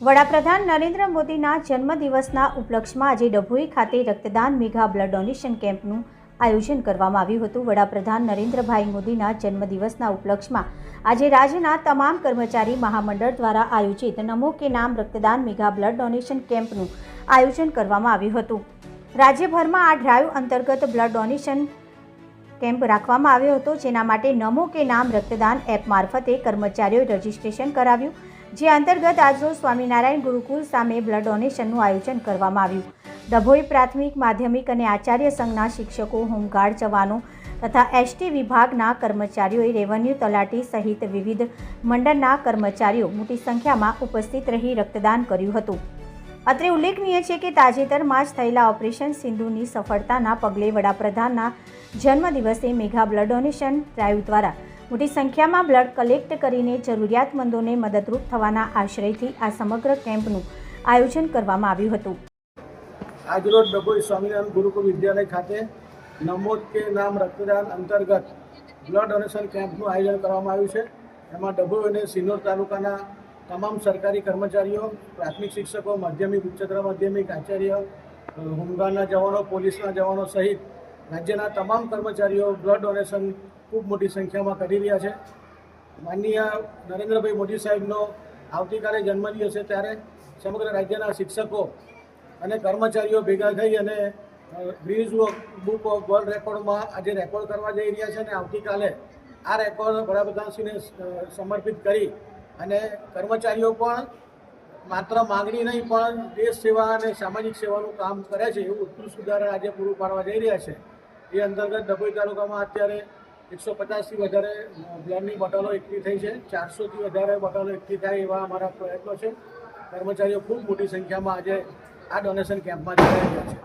વડાપ્રધાન નરેન્દ્ર મોદીના જન્મદિવસના ઉપલક્ષમાં આજે ડભોઈ ખાતે રક્તદાન મેગા બ્લડ ડોનેશન કેમ્પનું આયોજન કરવામાં આવ્યું હતું. વડાપ્રધાન નરેન્દ્રભાઈ મોદીના જન્મદિવસના ઉપલક્ષમાં આજે રાજ્યના તમામ કર્મચારી મહામંડળ દ્વારા આયોજિત નમો કે નામ રક્તદાન મેગા બ્લડ ડોનેશન કેમ્પનું આયોજન કરવામાં આવ્યું હતું. રાજ્યભરમાં આ ડ્રાઈવ અંતર્ગત બ્લડ ડોનેશન કેમ્પ રાખવામાં આવ્યો હતો. જેના માટે નમો કે નામ રક્તદાન એપ મારફતે કર્મચારીઓએ રજીસ્ટ્રેશન કરાવ્યું. જે અંતર્ગત આજરોજ સ્વામિનારાયણ ગુરુકુલ સામે બ્લડ ડોનેશનનું આયોજન કરવામાં આવ્યું. ડભોઈ પ્રાથમિક, માધ્યમિક અને આચાર્ય સંઘના શિક્ષકો, હોમગાર્ડ જવાનો તથા એસટી વિભાગના કર્મચારીઓએ રેવન્યુ તલાટી સહિત વિવિધ મંડળના કર્મચારીઓ મોટી સંખ્યામાં ઉપસ્થિત રહી રક્તદાન કર્યું હતું. અત્રે ઉલ્લેખનીય છે કે તાજેતરમાં જ થયેલા ઓપરેશન સિંધુની સફળતાના પગલે વડાપ્રધાનના જન્મદિવસે મેગા બ્લડ ડોનેશન ડ્રાઈવ દ્વારા મોટી સંખ્યામાં બ્લડ કલેક્ટ કરીને જરૂરિયાતમંદોને મદદરૂપ થવાના આશ્રયથી આ સમગ્ર કેમ્પનું આયોજન કરવામાં આવ્યું હતું. આજરોજ ડભોઈ સ્વામિનારાયણ ગુરુકુળ વિદ્યાલય ખાતે નમોદ કે નામ રક્તદાન અંતર્ગત બ્લડ ડોનેશન કેમ્પનું આયોજન કરવામાં આવ્યું છે. એમાં ડભોઈ અને સિનોર તાલુકાના તમામ સરકારી કર્મચારીઓ, પ્રાથમિક શિક્ષકો, માધ્યમિક, ઉચ્ચતર માધ્યમિક, આચાર્ય હોમગાર્ડના જવાનો, પોલીસના જવાનો સહિત રાજ્યના તમામ કર્મચારીઓ બ્લડ ડોનેશન ખૂબ મોટી સંખ્યામાં કરી રહ્યા છે. માનનીય નરેન્દ્રભાઈ મોદી સાહેબનો આવતીકાલે જન્મદિવસ છે ત્યારે સમગ્ર રાજ્યના શિક્ષકો અને કર્મચારીઓ ભેગા થઈ અને ગ્રીઝ બુક ઓફ વર્લ્ડ રેકોર્ડમાં આજે રેકોર્ડ કરવા જઈ રહ્યા છે અને આવતીકાલે આ રેકોર્ડ વડાપ્રધાનશ્રીને સમર્પિત કરી અને કર્મચારીઓ પણ માત્ર માગણી નહીં, પણ દેશ સેવા અને સામાજિક સેવાનું કામ કરે છે એવું ઉત્કૃષ્ટ ઉદાહરણ આજે પૂરું પાડવા જઈ રહ્યા છે. એ અંતર્ગત ડભોઈ તાલુકામાં અત્યારે એકસો પચાસથી વધારે બ્લેન્ડની બોટલો એકઠી થઈ છે. ચારસોથી વધારે બોટલો એકઠી થાય એવા અમારા પ્રયત્નો છે. કર્મચારીઓ ખૂબ મોટી સંખ્યામાં આજે આ ડોનેશન કેમ્પમાં જોડાઈ રહ્યા છે.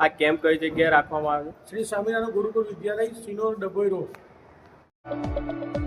આ કેમ્પ કઈ જગ્યાએ રાખવામાં આવ્યો? શ્રી સ્વામિનારાયણ ગુરુકુળ વિદ્યાલય સિનોર ડભોઈ રોડ.